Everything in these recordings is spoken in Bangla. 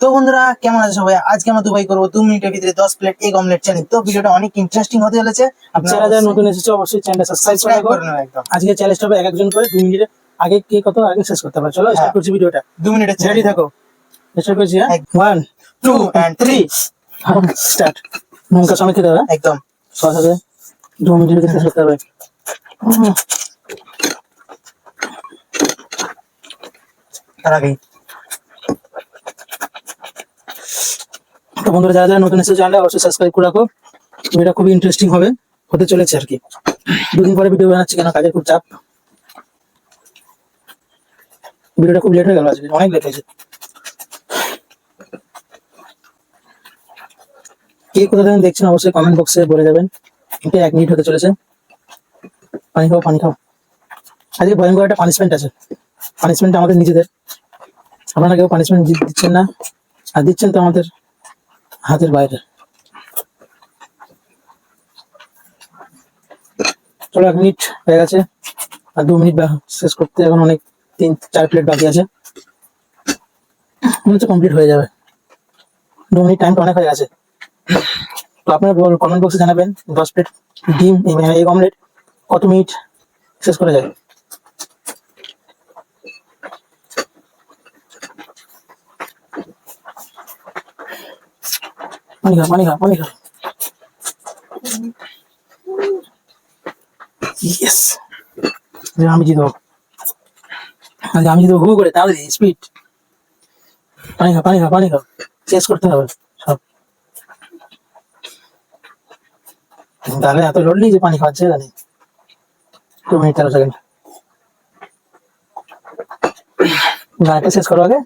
তো বন্ধুরা কেমন আছে সবাই? আজকে আমরা দুবাই করব দু মিনিটের ভিতরে দশ প্লেট এগ অমলেট চ্যালেঞ্জ তো ভিডিওটা অনেক ইন্টারেস্টিং হতে চলেছে। আপনারা যারা নতুন এসেছে অবশ্যই চ্যানেলটা সাবস্ক্রাইব করে নেবেন একদম। আজকে চ্যালেঞ্জ হবে এক একজন করে দু মিনিটে আগে কে কত আগে শেষ করতে পারে চলো স্টার্ট হ্যাঁ। করছি ভিডিওটা। দু মিনিটে রেডি থাকো। করছি হ্যাঁ? One two and three start নুনকা সঙ্গে খেতে হবে হ্যাঁ? একদম। সস হবে। দু মিনিটের ভিতরে শেষ করতে হবে। তার আগেই। তো বন্ধুরা, যারা যারা নতুন এসেছে চ্যানেলটা অবশ্যই সাবস্ক্রাইব করে রাখো। ভিডিওটা খুবই ইন্টারেস্টিং হবে, হতে চলেছে আর কি। দুদিন পরে ভিডিও বানাচ্ছি কেন? কাজের খুব চাপ। ভিডিওটা খুব লেট হয়ে গেল, আজকে অনেক লেট হয়েছে। কে কোথা থেকে দেখছেন, অবশ্যই কমেন্ট বক্সে বলে যাবেন। এটা এক মিনিট হতে চলেছে। পানি খাও পানি খাও। আজকে ভয়ঙ্কর একটা পানিশমেন্ট আছে। পানিশমেন্ট আমাদের নিজেদের। আপনারা কেউ পানিশমেন্ট দিচ্ছেন না, আর দিচ্ছেন তো আমাদের হাতের বাইরে। চলো এক মিনিট হয়ে গেছে, আর দু মিনিট শেষ করতে, এখন অনেক তিন, চার প্লেট বাকি আছে। মনে হচ্ছে কমপ্লিট হয়ে যাবে। দু মিনিট টাইমটা অনেক হয়ে গেছে। তো আপনারা কমেন্ট বক্সে জানাবেন দশ প্লেট ডিম, এই অমলেট কত মিনিট শেষ করা যায়? পানি খা পানি খা পানি খা ইয়েস আমি জিতবো আমি জিতবো হু করে, তাড়াতাড়ি স্পিড পানি খা পানি খা পানি খা শেষ করতে হবে, সব। তাহলে এত লড়লি যে পানি খাওয়াচ্ছে জানি। দু মিনিট তেরো সেকেন্ড গানটা শেষ করো আগে।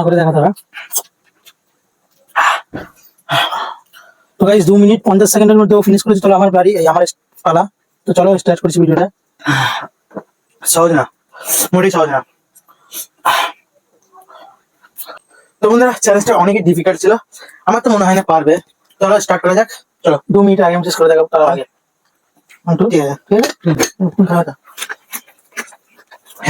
তাহলে করে দেখাতে হবে তো গাইস দু মিনিট পঞ্চাশ সেকেন্ডের মধ্যে ও ফিনিশ করেছে, চলো আমার বাড়ি আমার পালা। তো চলো স্টার্ট করছি ভিডিওটা সহজ না, মোটেই সহজ না। তো বন্ধুরা চ্যালেঞ্জটা অনেকই ডিফিকাল্ট ছিল। আমার তো মনে হয় না পারবে। চলো স্টার্ট করা যাক। চলো, দু মিনিট আগে আমি শেষ করে দেখাবো, তার আগে। ঠিক আছে ঠিক আছে।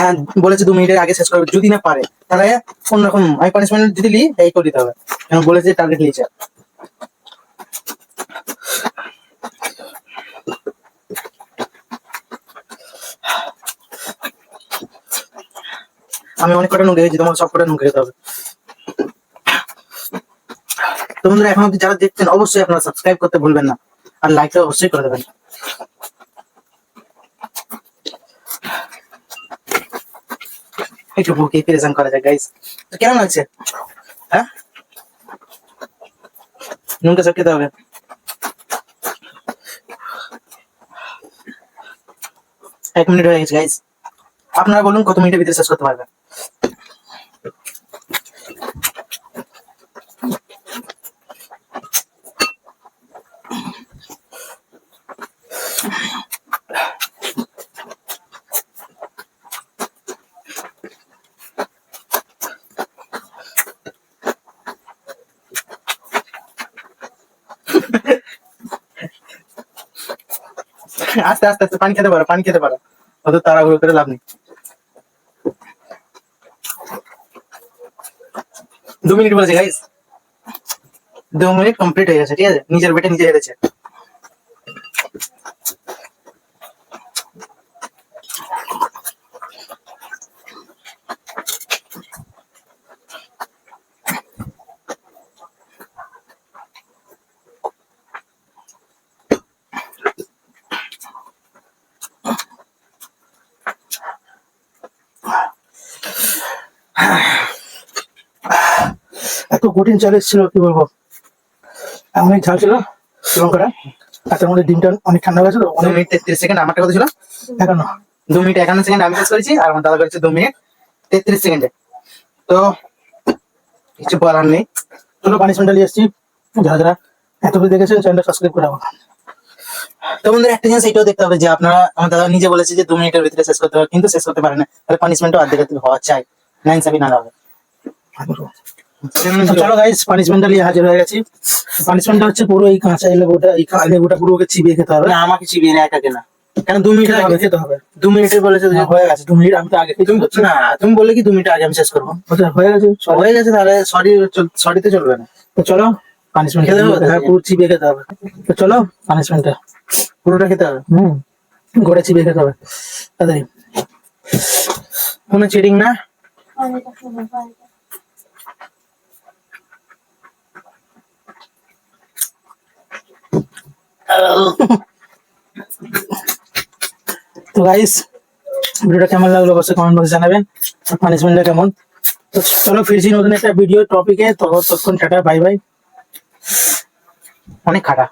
হ্যাঁ বলেছে দু মিনিটের আগে শেষ করবে, যদি না পারে, তাহলে অন্যরকম আমি পানিশমেন্ট যদি লি এই করে দিতে হবে। কারণ বলেছে টার্গেট লিয়েছে আমি অনেক কটা নুকে তোমাকে সব কটা নুকে যেতে হবে তো বন্ধুরা, এখন যারা দেখছেন, অবশ্যই আপনারা সাবস্ক্রাইব করতে ভুলবেন না। আর লাইকটা অবশ্যই করে দেবেন। একটু বুকে প্রেজেন্ট করা যায় গাইস তো কেমন লাগছে? হ্যাঁ? নুনটা সব খেতে হবে। এক মিনিট হয়ে গেছে গাইস আপনারা বলুন কত মিনিটের ভিতরে শেষ করতে পারবেন? আস্তে আস্তে আস্তে, পানি খেতে পারো, পানি খেতে পারো। অত তাড়াহুড়ো করে লাভ নেই। দু মিনিট বলেছে গাইস দু মিনিট কমপ্লিট হয়ে গেছে, ঠিক আছে? নিজের বেটে নিজে হেরেছে এত কঠিন চ্যালেঞ্জ ছিল কি বলব? অনেক ঝাল ছিল লঙ্কাটা। আর তার মধ্যে ডিমটা অনেক ঠান্ডা হয়েছে তো অনেক মিনিট তেত্রিশ সেকেন্ড আমারটা কত ছিল। একান্ন। দু মিনিট একান্ন সেকেন্ড আমি শেষ করেছি আর আমার দাদা করেছে দু মিনিট তেত্রিশ সেকেন্ডে। তো কিছু বলার নেই। চলো পানিশমেন্টটা নিয়ে এসেছি যারা যারা এত করে দেখেছেন চ্যানেলটা সাবস্ক্রাইব করে রাখো। তো বন্ধুরা একটা জিনিস এটাও দেখতে হবে যে আপনারা আমার দাদা নিজে বলেছে যে দু মিনিটের ভিতরে শেষ করতে হবে কিন্তু শেষ করতে পারে না। তাহলে পানিশমেন্টও অর্ধেক অর্ধেক হওয়া চাই। নাইন সাবি না হবে চলো গাইস পানিশমেন্টটা নিয়ে হাজির হয়ে গেছি। পানিশমেন্টটা হচ্ছে পুরো এই কাঁচা এই লেবুটা এই কা- লেবুটা পুরো ওকে চিবিয়ে খেতে হবে। না আমাকে চিবিয়ে না একাকে না। কেন দু মিনিট আগে খেতে হবে। দু মিনিটের বলেছে হ্যাঁ, হয়ে গেছে দু মিনিট আমি তো আগে তুমি না তুমি বললে কি দু মিনিট আগে আমি শেষ করব? হয়ে গেছে হয়ে গেছে তাহলে সরি সরিতে চলবে না। তো চলো পানিশমেন্ট খেতে হবে হ্যাঁ পুরো চিবিয়ে খেতে হবে। তো চলো পানিশমেন্টটা পুরোটা খেতে হবে? হুম গোটা চিবিয়ে খেতে হবে। তাড়াতাড়ি। কোনো চিটিং না? তো গাইস ভিডিওটা কেমন লাগল অবশ্যই কমেন্ট বক্সে জানাবেন। পানিশমেন্টটা কেমন? তো চলো ফিরছি নতুন একটা ভিডিও টপিকে তো তখন টাটা বাই বাই অনেক খাটা।